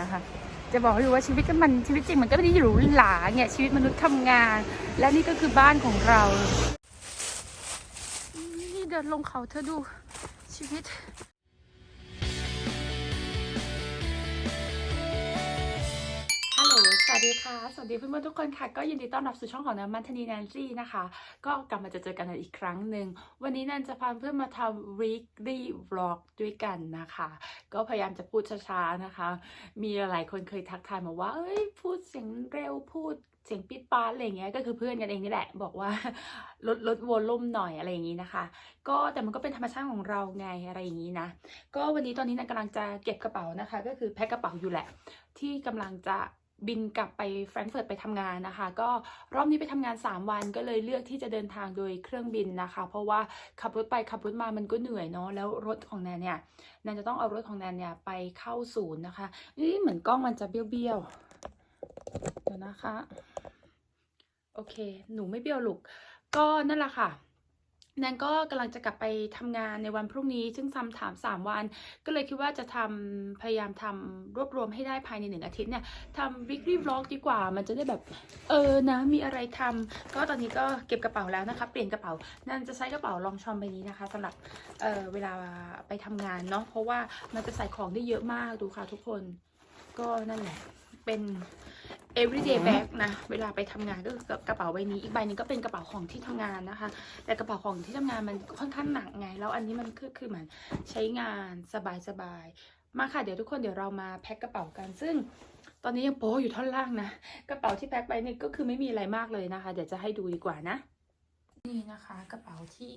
นะคะ จะบอกให้รู้ว่าชีวิตมันชีวิตจริงมันก็ไม่ได้หรูหราเนี่ยชีวิตมนุษย์ทำงาน และนี่ก็คือบ้านของเรา นี่เดินลงเขาเธอดูชีวิต วัสดีค่ะ สวัสดีเพื่อนๆทุกคนค่ะ ก็ยินดีต้อนรับสู่ช่องของน้ำมันธนีแนนซี่นะคะ ก็กลับมาจะเจอกันอีกครั้งหนึ่ง วันนี้แนนจะพาเพื่อนมาทำ weekly vlog ด้วยกันนะคะ ก็พยายามจะพูดช้าๆนะคะ มีหลายคนเคยทักทายมาว่า เอ้ย พูดเสียงเร็วพูดเสียงปิดปาอะไรเงี้ย ก็คือเพื่อนกันเองนี่แหละ บอกว่าลดลดวอลลุ่มหน่อยอะไรอย่างนี้นะคะ ก็แต่มันก็เป็นธรรมชาติของเราไงอะไรอย่างนี้นะ ก็วันนี้ตอนนี้นันกำลังจะเก็บกระเป๋านะคะ ก็คือแพ็คกระเป๋าอยู่แหละ ที่กำลังจะ บินกลับไปแฟรงก์เฟิร์ตไปทำงานนะคะ ก็รอบนี้ไปทำงาน 3 วันก็เลยเลือกที่จะเดินทางโดยเครื่องบินนะคะ เพราะว่าขับรถไปขับรถมามันก็เหนื่อยเนาะแล้วรถของแนนเนี่ยแนนจะต้องเอารถของแนนเนี่ยไปเข้าศูนย์นะคะนี่เหมือนกล้องมันจะเบี้ยวๆเดี๋ยวนะคะ โอเค หนูไม่เบี้ยวลูกก็นั่นแหละค่ะ แนนก็กำลังจะกลับไปทำงานในวันพรุ่งนี้ ซึ่งทำถาม 3 วัน ก็เลยคิดว่าจะทำพยายามทำรวบรวมให้ได้ภายในหนึ่งอาทิตย์เนี่ยทำ weekly vlog ดีกว่า มันจะได้แบบ เออนะ มีอะไรทำก็ตอนนี้ก็เก็บกระเป๋าแล้วนะคะ เปลี่ยนกระเป๋านันจะใช้กระเป๋าลองชอมใบนี้นะคะสำหรับเออเวลาไปทำงานเนาะเพราะว่ามันจะใส่ของได้เยอะมากดูค่ะทุกคน ก็นั่นแหละเป็น everyday bag นะ เวลาไปทำงานก็คือกระเป๋าใบนี้ อีกใบหนึงก็เป็นกระเป๋าของที่ทำงานนะคะ แต่กระเป๋าของที่ทำงานมันค่อนข้างหนักไง แล้วอันนี้มันคือคือเหมือนใช้งานสบายๆมาค่ะ เดี๋ยวทุกคนเดี๋ยวเรามาแพ็คกระเป๋ากัน ซึ่งตอนนี้ยังโป๊อยู่ท่อนล่างนะ กระเป๋าที่แพ็คไปนี่ก็คือไม่มีอะไรมากเลยนะคะ เดี๋ยวจะให้ดูดีกว่านะ นี่นะคะกระเป๋าที่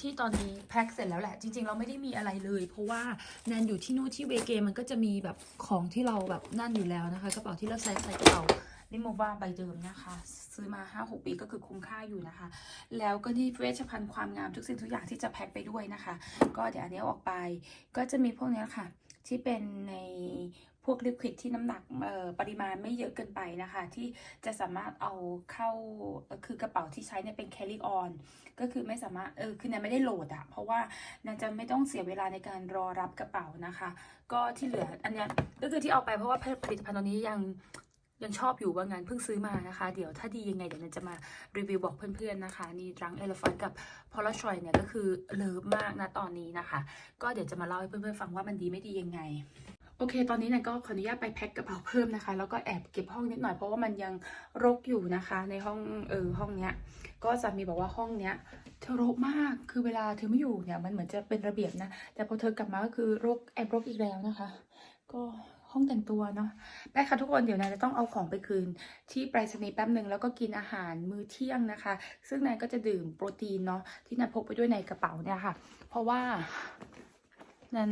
ที่ตอนนี้แพ็คเสร็จแล้วแหละ จริง ๆ เราไม่ได้มีอะไรเลย เพราะว่าแนนอยู่ที่นู่นที่เวเกมันก็จะมีแบบของที่เราแบบนั่นอยู่แล้วนะคะ กระเป๋าที่เราใส่ใส่กระเป๋านิโมวาใบเดิมนะคะ ซื้อมา 5-6 ปีก็คือคุ้มค่าอยู่นะคะ แล้วก็นี่เวชภัณฑ์ความงามทุกสิ่งทุกอย่างที่จะแพ็คไปด้วยนะคะ ก็เดี๋ยวอันนี้ออกไป ก็จะมีพวกนี้ค่ะ ที่เป็นใน วกลิควิดที่น้ำหนักปริมาณไม่เยอะเกินไปนะคะ ที่จะสามารถเอาเข้าคือกระเป๋าที่ใช้เนี่ยเป็น carry on ก็คือไม่สามารถเออคือแนนไม่ได้โหลดอะเพราะว่าแนนจะไม่ต้องเสียเวลาในการรอรับกระเป๋านะคะ ก็ที่เหลืออันเนี้ยก็คือที่เอาไปเพราะว่าผลิตภัณฑ์ตัวนี้ยังยังชอบอยู่ว่างั้นเพิ่งซื้อมานะคะ เดี๋ยวถ้าดียังไงเดี๋ยวแนนจะมารีวิวบอกเพื่อนๆนะคะ นี่ดรังเอลฟันกับพอลชอยเนี่ยก็คือเลิฟมากนะตอนนี้นะคะ ก็เดี๋ยวจะมาเล่าให้เพื่อนๆฟังว่ามันดีไม่ดียังไง โอเค ตอนนี้นี่ยก็ขออนุญาตไปแพ็คกระเป๋าเพิ่มนะคะ แล้วก็แอบเก็บห้องนิดหน่อยเพราะว่ามันยังรกอยู่นะคะ ในห้องเออห้องเนี้ย ก็สามีบอกว่าห้องเนี้ยเธอรกมาก คือเวลาเธอไม่อยู่เนี่ยมันเหมือนจะเป็นระเบียบนะ แต่พอเธอกลับมาก็คือรกแอบรกอีกแล้วนะคะ ก็ห้องแต่งตัวเนาะไปค่ะทุกคนเดี๋ยวนายจะต้องเอาของไปคืน ที่ไปรษณีย์แป๊บหนึ่งแล้วก็กินอาหารมื้อเที่ยงนะคะ ซึ่งนายก็จะดื่มโปรตีนเนาะที่นายพกไปด้วยในกระเป๋าเนี่ยค่ะ เพราะว่า นัน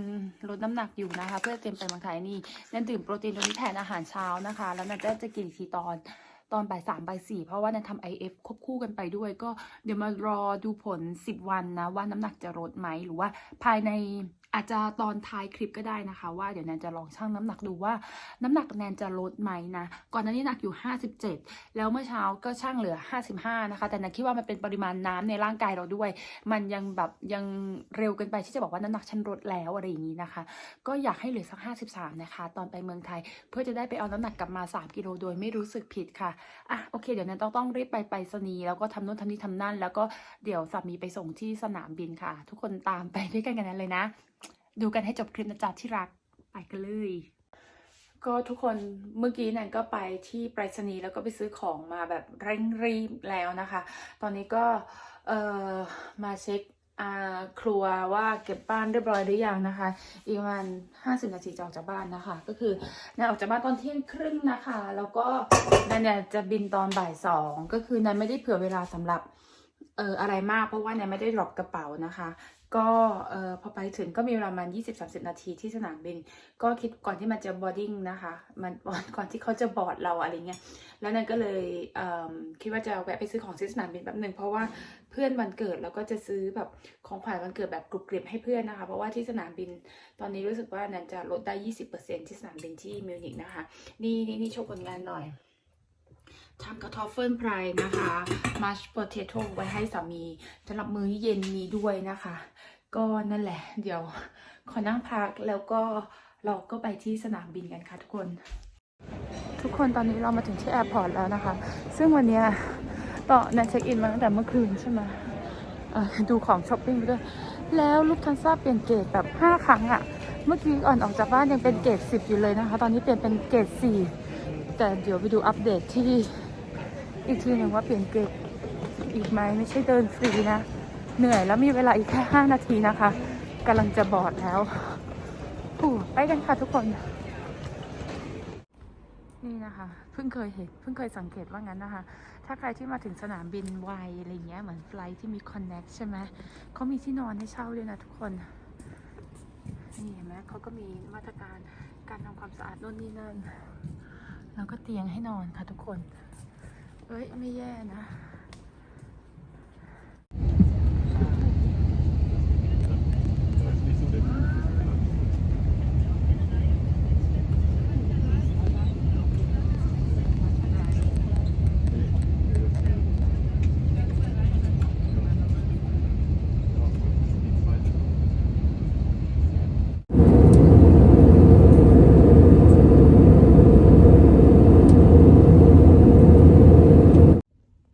ลดน้ำหนักอยู่นะคะ เพื่อเตรียมไปเมืองไทยนี่นันดื่มโปรตีนตัวนี้แทนอาหารเช้านะคะ แล้วนันจะจะกินอีกทีตอนตอนบ่ายสามบ่ายสี่เพราะว่านันทำไอเอฟควบคู่กันไปด้วย ก็เดี๋ยวมารอดูผลสิบวันนะ ว่าน้ำหนักจะลดไหมหรือว่าภายใน อาจจะตอนท้ายคลิปก็ได้นะคะ ว่าเดี๋ยวแนนจะลองชั่งน้ำหนักดูว่า น้ำหนักแนนจะลดไหมนะ ก่อนหน้านี้หนักอยู่ 57 แล้วเมื่อเช้าก็ชั่งเหลือ 55 นะคะ แต่แนนคิดว่ามันเป็นปริมาณน้ำในร่างกายเราด้วย มันยังแบบยังเร็วเกินไปที่จะบอกว่าน้ำหนักฉันลดแล้วอะไรอย่างนี้นะคะ ก็อยากให้เหลือสัก 53 นะคะ ตอนไปเมืองไทย เพื่อจะได้ไปเอาน้ำหนักกลับมา 3 กิโลโดยไม่รู้สึกผิดค่ะอะโอเคเดี๋ยวแนนต้องต้องรีบไปไปรษณีแล้วก็ทำโน่นทำนี่ทำนั่น แล้วก็เดี๋ยวสามีไปส่งที่สนามบินค่ะ ทุกคนตามไปด้วยกันกันนั้นเลยนะ ดูกันให้จบคลิปนะจ๊ะที่รัก ไปกันเลย ก็ทุกคนเมื่อกี้แนนก็ไปที่ไปรษณีย์แล้วก็ไปซื้อของมาแบบเร่งรีบแล้วนะคะ ตอนนี้ก็เอ่อมาเช็คอ่าครัวว่าเก็บบ้านเรียบร้อยหรือยังนะคะ อีกประมาณห้าสิบนาทีจะออกจากบ้านนะคะ ก็คือแนนออกจากบ้านตอนเที่ยงครึ่งนะคะ แล้วก็แนนเนี่ยจะบินตอนบ่ายสองก็คือแนนไม่ได้เผื่อเวลาสำหรับเอ่ออะไรมากเพราะว่าแนนไม่ได้ดรอปกระเป๋านะคะ ก็พอไปถึงก็มีเวลาประมาณ 20-30 นาทีที่สนามบิน ก็คิดก่อนที่มันจะบอร์ดิ้งนะคะ มันก่อนที่เขาจะบอดเราอะไรเงี้ย แล้วนั่นก็เลยเคิดว่าจะแวะไปซื้อของที่สนามบินแป๊บหนึ่งเพราะว่าเพื่อนวันเกิดแล้วก็จะซื้อแบบของขวัญวันเกิดแบบกรุบกริบให้เพื่อนนะคะ เพราะว่าที่สนามบินตอนนี้รู้สึกว่านันจะลดได้ 20%ที่สนามบินที่มิวนิกนะคะ นี่นี่นี่โชว์ผลงานหน่อย ทำกระทอฟเฟิลไพรนะคะมัชโปเตโต้ไว้ให้สามีสำหรับมื้อเย็นนี้ด้วยนะคะ ก็นั่นแหละ เดี๋ยวขอนั่งพักแล้วก็เราก็ไปที่สนามบินกันค่ะทุกคน ทุกคนตอนนี้เรามาถึงที่แอร์พอร์ตแล้วนะคะ ซึ่งวันนี้ต่อในเช็คอินมาตั้งแต่เมื่อคืนใช่ไหมดูของช้อปปิ้งไปด้วย แล้วลูกทันซ่าเปลี่ยนเกรดแบบ 5 ครั้งอะเมื่อกี้ก่อนออกจากบ้านยังเป็นเกรด10 อยู่เลยนะคะ ตอนนี้เปลี่ยนเป็นเกรด4แต่เดี๋ยวไปดูอัปเดตที่ อีกทีหนึ่งว่าเปลี่ยนเกรดอีกไหมไม่ใช่เดินฟรีนะ เหนื่อยแล้วมีเวลาอีกแค่ 5 นาทีนะคะกำลังจะบอดแล้วอูไปกันค่ะทุกคน นี่นะคะ เพิ่งเคยเห็นเพิ่งเคยสังเกตว่างั้นนะคะ ถ้าใครที่มาถึงสนามบินไวอะไรเงี้ยเหมือนไฟลท์ที่มีคอนเน็กใช่ไหมเขามีที่นอนให้เช่าด้วยนะทุกคนนี่เห็นไหมเขาก็มีมาตรการการทำความสะอาดนู่นนี่นั่นแล้วก็เตียงให้นอนค่ะทุกคน เอ้ย ไม่แย่นะ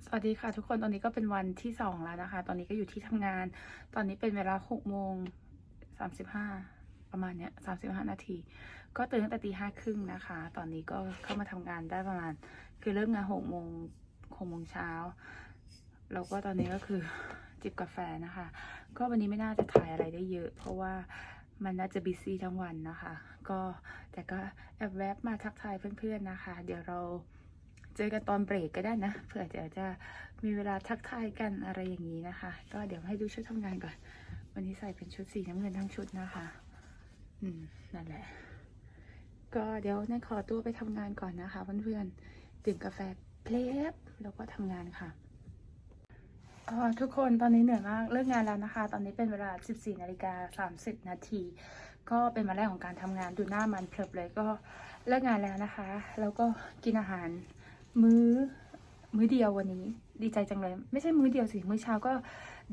สวัส ดีค่ะทุกคนตอนนี้ก็เป็นวันที่สองแล้วนะคะ ตอนนี้ก็อยู่ที่ทำงาน ตอนนี้เป็นเวลาหกโมงสามสิบห้าประมาณเนี้ยสามสิบห้านาที ก็ตื่นตั้งแต่ตีห้าครึ่งนะคะ ตอนนี้ก็เข้ามาทำงานได้ประมาณ คือเริ่มงานหกโมงหกโมงเช้าแล้วก็ตอนนี้ก็คือจิบกาแฟนะคะ ก็วันนี้ไม่น่าจะถ่ายอะไรได้เยอะ เพราะว่ามันน่าจะบิซี่ทั้งวันนะคะ ก็แต่ก็แอบแวบมาทักทายเพื่อนๆนะคะ เดี๋ยวเรา เจอกันตอนเบรกก็ได้นะเผื่อเดี๋ยวจะมีเวลาทักทายกันอะไรอย่างนี้นะคะ ก็เดี๋ยวให้ดูชุดทำงานก่อน วันนี้ใส่เป็นชุดสีน้ำเงินทั้งชุดนะคะ อืมนั่นแหละ ก็เดี๋ยวนั่นขอตัวไปทำงานก่อนนะคะเพื่อนๆดื่มกาแฟเพลฟแล้วก็ทำงานค่ะทุกคนตอนนี้เหนื่อยมากเลิกงานแล้วนะคะ ตอนนี้เป็นเวลา 14นาฬิกา30 นาที ก็เป็นวันแรกของการทำงานดูหน้ามันเพลิบเลยก็เลิกงานแล้วนะคะ แล้วก็กินอาหาร มื้อมื้อเดียววันนี้ ดีใจจังเลย ไม่ใช่มื้อเดียวสิ มื้อเช้าก็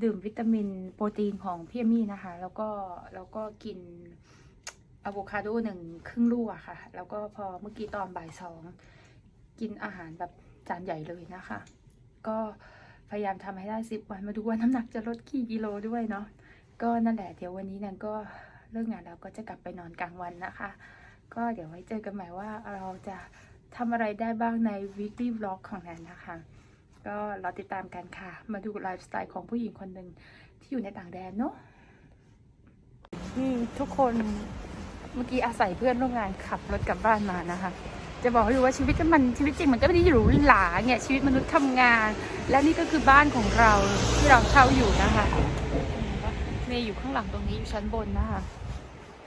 ดื่มวิตามินโปรตีนของพี่เอมี่นะคะ แล้วก็แล้วก็กินอะโวคาโดหนึ่งครึ่งลูกอะค่ะ แล้วก็พอเมื่อกี้ตอนบ่ายสองกินอาหารแบบจานใหญ่เลยนะคะ ก็พยายามทำให้ได้สิบวันมาดูว่าน้ำหนักจะลดกี่กิโลด้วยเนาะก็นั่นแหละเดี๋ยววันนี้นันก็เลิกงานแล้วก็จะกลับไปนอนกลางวันนะคะ ก็เดี๋ยวไว้เจอกันใหม่ว่าเราจะ ทำอะไรได้บ้างใน weekly vlog ของแนนนะคะ ก็รอติดตามกันค่ะ มาดูไลฟ์สไตล์ของผู้หญิงคนหนึ่งที่อยู่ในต่างแดนเนาะนี่ทุกคนเมื่อกี้อาศัยเพื่อนร่วมงานขับรถกลับบ้านมานะคะ จะบอกให้รู้ว่าชีวิตมันชีวิตจริงมันก็ไม่ได้หรูหราเนี่ยชีวิตมนุษย์ทำงาน และนี่ก็คือบ้านของเราที่เราเช่าอยู่นะคะเมย์อยู่ข้างหลังตรงนี้อยู่ชั้นบนนะคะ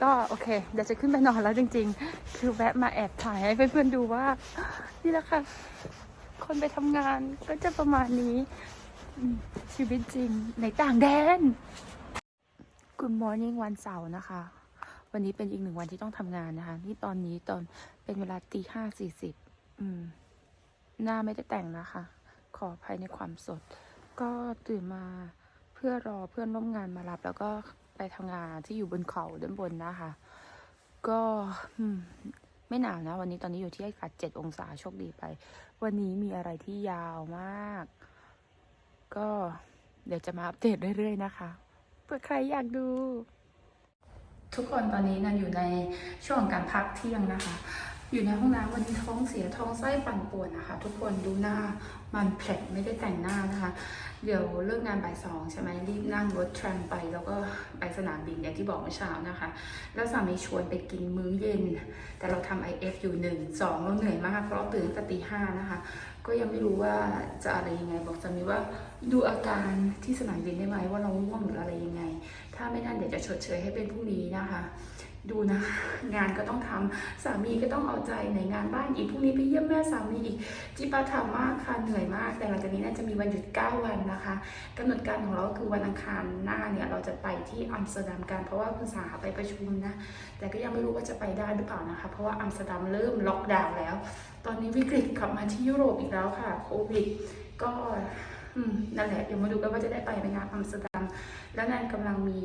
ก็โอเค เดี๋ยวจะขึ้นไปนอนแล้วจริง ๆ คือแวะมาแอบถ่ายให้เพื่อนๆดูว่า นี่แหละค่ะ คนไปทำงานก็จะประมาณนี้ ชีวิตจริงในต่างแดน Good morning วันเสาร์นะคะ วันนี้เป็นอีกหนึ่งวันที่ต้องทำงานนะคะ นี่ตอนนี้ตอนเป็นเวลาตีห้าสี่สิบหน้าไม่ได้แต่งนะคะ ขออภัยในความสด ก็ตื่นมาเพื่อรอเพื่อนร่วมงานมารับแล้วก็ ไปทำงานที่อยู่บนเขาด้านบนนะคะ ก็ไม่หนาวนะ วันนี้ตอนนี้อยู่ที่อากาศเจ็ดองศาโชคดีไป วันนี้มีอะไรที่ยาวมาก ก็เดี๋ยวจะมาอัปเดตเรื่อยๆนะคะเผื่อใครอยากดู ทุกคนตอนนี้นันอยู่ในช่วงการพักเที่ยงนะคะ อยู่ในห้องน้ำวันนี้ท้องเสียท้องไส้ปั่นป่วนนะคะ ทุกคนดูหน้ามันแผลไม่ได้แต่งหน้านะคะ เดี๋ยวเลิกงานบ่ายสองใช่ไหมรีบนั่งรถทรัมไป แล้วก็ไปสนามบินอย่างที่บอกเมื่อเช้านะคะ แล้วสามีชวนไปกินมื้อเย็น แต่เราทำ IF อฟอยู่หนึ่งสองเราเหนื่อยมากเพราะตื่นตั้งแต่ตีห้านะคะ ก็ยังไม่รู้ว่าจะอะไรยังไงบอกสามีว่าดูอาการที่สนามบินได้ไหมว่าเราง่วงหรืออะไรยังไง ถ้าไม่นั่นเดี๋ยวจะชดเชยให้เป็นพรุ่งนี้นะคะ ดูนะ งานก็ต้องทำสามีก็ต้องเอาใจในงานบ้านอีกพรุ่งนี้ไปเยี่ยมแม่สามีอีกจิปาถามมากค่ะเหนื่อยมาก แต่หลังจากนี้น่าจะมีวันหยุด 9 วันนะคะกำหนดการของเราก็คือวันอังคารหน้าเนี่ยเราจะไปที่อัมสเตอร์ดัมกันเพราะว่าคุณสาไปประชุมนะ แต่ก็ยังไม่รู้ว่าจะไปได้หรือเปล่านะคะ เพราะว่าอัมสเตอร์ดัมเริ่มล็อกดาวน์แล้ว ตอนนี้วิกฤตกลับมาที่ยุโรปอีกแล้วค่ะโควิดก็ อืมนั่นแหละเดี๋ยวมาดูกันว่าจะได้ไปในงานอัมสเตอร์ดัมแล้วแนนกำลังมี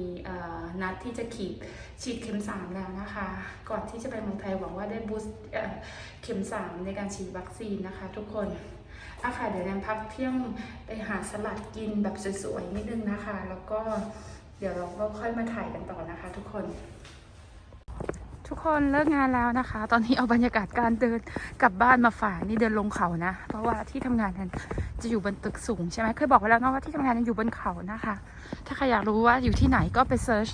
นัดที่จะขีดฉีดเข็มสามแล้วนะคะ ก่อนที่จะไปเมืองไทยหวังว่าได้บูสต์เข็มสามในการฉีดวัคซีนนะคะ ทุกคนอะค่ะเดี๋ยวแนนพักเที่ยงไปหาสลัดกินแบบสวยๆนิดนึงนะคะ แล้วก็เดี๋ยวเราก็ค่อยมาถ่ายกันต่อนะคะ ทุกคน ทุกคนเลิกงานแล้วนะคะ ตอนนี้เอาบรรยากาศการเดินกลับบ้านมาฝากนี่เดินลงเขานะ เพราะว่าที่ทำงานนั้นจะอยู่บนตึกสูงใช่ไหมเคยบอกไว้แล้วเนาะว่าที่ทำงานนั้นอยู่บนเขานะคะ ถ้าใครอยากรู้ว่าอยู่ที่ไหนก็ไปเซิร์ช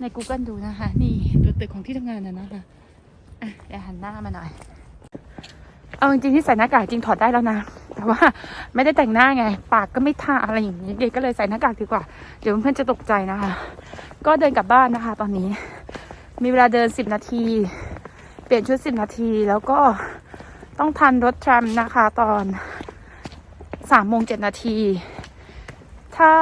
ใน Google ดูนะคะ นี่ดูตึกของที่ทำงานนะนะคะอะเดี๋ยวหันหน้ามาหน่อย เอาจริงๆที่ใส่หน้ากากจริงถอดได้แล้วนะแต่ว่าไม่ได้แต่งหน้าไง ปากก็ไม่ทาอะไรอย่างนี้เด็กก็เลยใส่หน้ากากดีกว่า เดี๋ยวเพื่อนจะตกใจนะคะ ก็เดินกลับบ้านนะคะ ตอนนี้ มีเวลาเดิน 10 นาที เปลี่ยนชุด 10 นาที แล้วก็ต้องทันรถทรมนะคะตอน3โมง7นาที ถ้า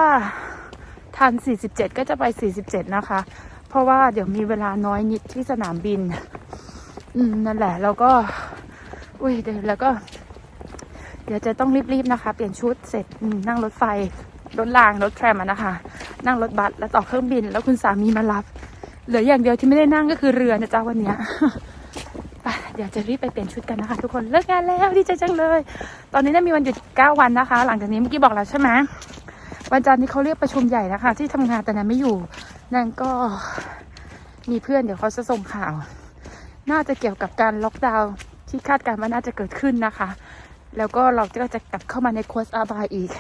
ทัน 47 ก็จะไป 47 นะคะ เพราะว่าเดี๋ยวมีเวลาน้อยนิดที่สนามบิน อืม นั่นแหละ แล้วก็ อุ้ยเดินแล้วก็ เดี๋ยวจะต้องรีบๆนะคะ เปลี่ยนชุดเสร็จนั่งรถไฟ รถราง รถแทรมนะคะ นั่งรถบัสแล้วต่อเครื่องบิน แล้วคุณสามีมารับ เหลืออย่างเดียวที่ไม่ได้นั่งก็คือเรือนะจ๊ะวันนี้ไปเดี๋ยวจะรีบไปเปลี่ยนชุดกันนะคะ ทุกคนเลิกงานแล้วดีใจจังเลย ตอนนี้น่ามีวันหยุด 9 วันนะคะ หลังจากนี้เมื่อกี้บอกแล้วใช่ไหมวันจันทร์นี้เขาเรียกประชุมใหญ่นะคะ ที่ทำงานแต่นั้นไม่อยู่นั่นก็มีเพื่อนเดี๋ยวเขาจะส่งข่าว น่าจะเกี่ยวกับการล็อกดาวน์ที่คาดการณ์ว่าน่าจะเกิดขึ้นนะคะ แล้วก็เราก็จะกลับเข้ามาในโค้ชอาบายอีก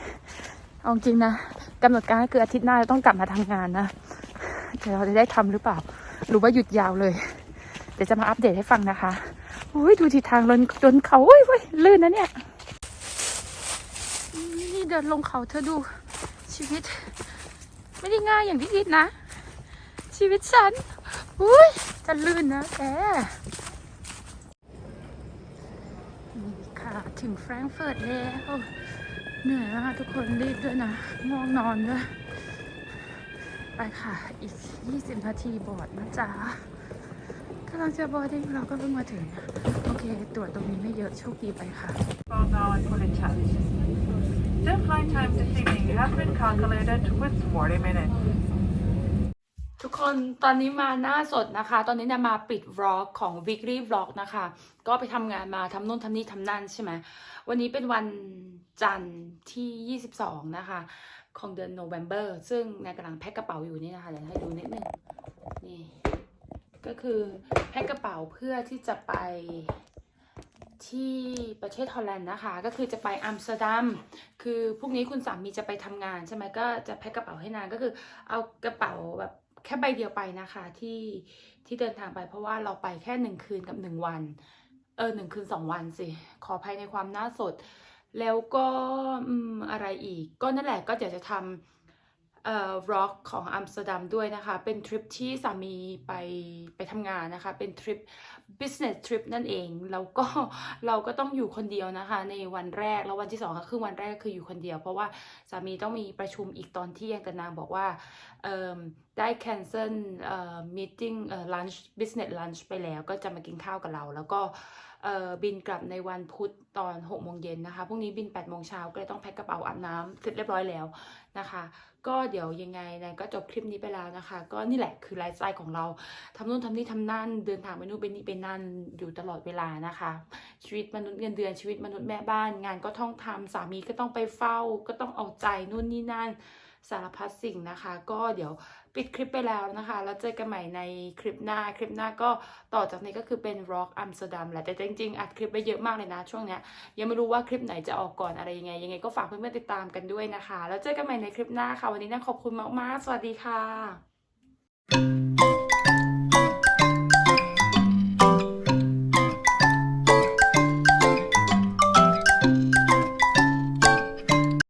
เอาจริงนะกำหนดการก็คืออาทิตย์หน้าจะต้องกลับมาทำงานนะ เดี๋ยวเราจะได้ทำหรือเปล่า หรือว่าหยุดยาวเลย เดี๋ยวจะมาอัปเดตให้ฟังนะคะโอ้ยดูทิศทางลนลนเขาโอ้ยเว้ยลื่นนะเนี่ยนี่เดินลงเขาเธอดูชีวิต ไม่ได้ง่ายอย่างที่คิดนะ ชีวิตฉันอุ้ยจะลื่นนะแกนี่ค่ะถึงแฟรงก์เฟิร์ตแล้วเหนื่อยมากทุกคนรีบด้วยนะง่วงนอนด้วย ไปค่ะ อีก 20 นาทีบอดนะจ๊ะกำลังจะบอดิ้งเราก็เพิ่งมาถึง โอเค ตรวจตรงนี้ไม่เยอะ โชคดีไปค่ะ the flight time this evening has been calculated with 40 minutes. ทุกคนตอนนี้มาหน้าสดนะคะ ตอนนี้เนี่ยมาปิด vlog ของ weekly vlog นะคะ ก็ไปทำงานมาทำนู่นทำนี่ทำนั่นใช่ไหม วันนี้เป็นวันจันทร์ที่ 22 นะคะ ของเดือน November ซึ่งนายกำลังแพ็คกระเป๋าอยู่นี่นะคะเดี๋ยวให้ดูนิดนึงนี่ก็คือแพ็คกระเป๋าเพื่อที่จะไปที่ประเทศฮอลแลนด์นะคะ ก็คือจะไปอัมสเตอร์ดัมคือพรุ่งนี้คุณสามีจะไปทำงานใช่ไหมก็จะแพ็คกระเป๋าให้นางก็คือเอากระเป๋าแบบแค่ใบเดียวไปนะคะที่ที่เดินทางไปเพราะว่าเราไปแค่หนึ่งคืนกับหนึ่งวัน เออหนึ่งคืนสองวันสิ ขออภัยในความน่าสด แล้วก็อะไรอีก ก็นั่นแหละก็เดี๋ยวจะทำเอ่อ vlog ของอัมสเตอร์ดัมด้วยนะคะ เป็นทริปที่สามีไปไปทำงานนะคะ เป็นทริป business trip นั่นเอง แล้วก็เราก็ต้องอยู่คนเดียวนะคะ ในวันแรก แล้ววันที่สองก็คือวันแรกคืออยู่คนเดียว เพราะว่าสามีต้องมีประชุมอีกตอนเที่ยงแต่นางบอกว่าเอิ่มได้ cancel เอ่อ meeting เอ่อ lunch business lunch ไปแล้วก็จะมากินข้าวกับเรา แล้วก็เอ่อบินกลับในวันพุธตอน6โมงเย็นนะคะพรุ่งนี้บิน8โมงเช้าก็เลยต้องแพ็คกระเป๋าอาบน้ำเสร็จเรียบร้อยแล้วนะคะ ก็เดี๋ยวยังไงนายก็จบคลิปนี้ไปแล้วนะคะ ก็นี่แหละคือไลฟ์สไตล์ของเราทำนู่นทำนี่ทำนั่นเดินทางไปนู่นไปนี่ไปนั่นอยู่ตลอดเวลานะคะ ชีวิตมนุษย์เงินเดือนชีวิตมนุษย์แม่บ้าน งานก็ต้องทำสามีก็ต้องไปเฝ้า ก็ต้องเอาใจนู่นนี่นั่น สารพัดสิ่งนะคะ ก็เดี๋ยวปิดคลิปไปแล้วนะคะ แล้วเจอกันใหม่ในคลิปหน้าคลิปหน้าก็ต่อจากนี้ก็คือเป็น Rock Amsterdam แหละแต่จริงๆ อัดคลิปไปเยอะมากเลยนะช่วงเนี้ยยังไม่รู้ว่าคลิปไหนจะออกก่อนอะไรยังไง ยังไงก็ฝากเพื่อนๆติดตามกันด้วยนะคะ แล้วเจอกันใหม่ในคลิปหน้าค่ะวันนี้นะขอบคุณมากๆ สวัสดีค่ะ